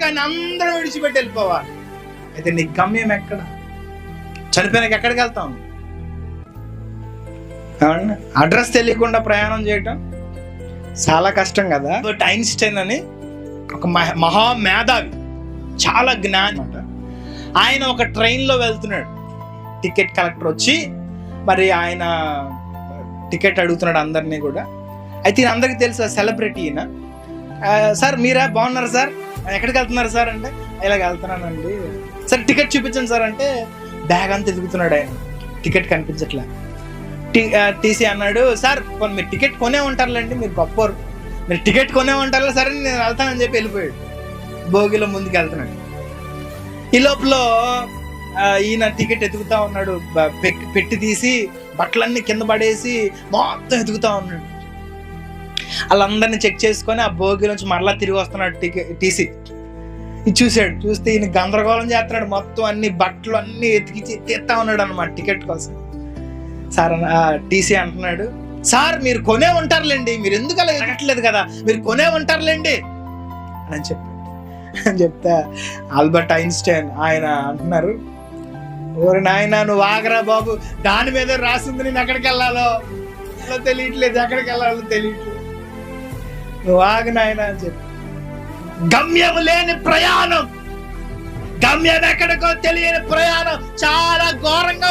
కానీ అందరూ విడిచిపెట్టి వెళ్ళిపోవాలి. అయితే నీ గమ్యం ఎక్కడ? చనిపోయినాక ఎక్కడికి వెళ్తాం అడ్రస్ తెలియకుండా ప్రయాణం చేయటం చాలా కష్టం కదా? బట్ ఐన్స్టైన్ అని ఒక మహ- మేధావి చాలా జ్ఞాని అనమాట ఆయన ఒక ట్రైన్లో వెళ్తున్నాడు. టికెట్ కలెక్టర్ వచ్చి మరి ఆయన టికెట్ అడుగుతున్నాడు అందరినీ కూడా. అయితే అందరికీ తెలుసు సెలబ్రిటీ ఈయన. సార్ మీరా? బాగున్నారు సార్? ఎక్కడికి వెళ్తున్నారు సార్ అంటే? ఇలాగ వెళ్తున్నానండి. సార్ టికెట్ చూపించండి సార్ అంటే బ్యాగ్ అంతా ఎదుగుతున్నాడు ఆయన. టికెట్ కనిపించట్లే. టీసీ అన్నాడు సార్ మీరు టికెట్ కొనే ఉంటారులేండి మీరు గొప్పవారు. మీరు టికెట్ కొనే ఉంటారు సరే నేను వెళ్తానని చెప్పి వెళ్ళిపోయాడు. భోగిలో ముందుకు వెళ్తున్నాడు. ఈ లోపల ఈయన టికెట్ ఎదుగుతా ఉన్నాడు. పెట్టి పెట్టి తీసి బట్టలన్నీ కింద పడేసి మొత్తం ఎదుగుతా ఉన్నాడు. వాళ్ళందరినీ చెక్ చేసుకొని ఆ భోగి నుంచి మరలా తిరిగి వస్తున్నాడు టీకే టీసీ. ఇది చూశాడు. చూస్తే ఈయన గందరగోళం చేస్తున్నాడు. మొత్తం అన్ని బట్టలు అన్ని ఎతికి తీస్తా ఉన్నాడు అనమాట టికెట్ కోసం. సార్ టీసీ అంటున్నాడు సార్ మీరు కొనే ఉంటారులేండి. మీరు ఎందుకు అలా ఎదగట్లేదు కదా? మీరు కొనే ఉంటారులేండి. అని చెప్పాడు. అని చెప్తే ఆల్బర్ట్ ఐన్స్టైన్ ఆయన అంటున్నారు ఓరి నాయన నువ్వు ఆగరా బాబు. దాని మీద రాసింది నేను ఎక్కడికి వెళ్ళాలో? తెలియట్లేదు ఎక్కడికి వెళ్ళాలో తెలియట్లేదు. నువ్వు ఆగు అని చెప్పి. గమ్యం లేని ప్రయాణం. గమ్యం ఎక్కడికో తెలియని ప్రయాణం. చాలా ఘోరంగా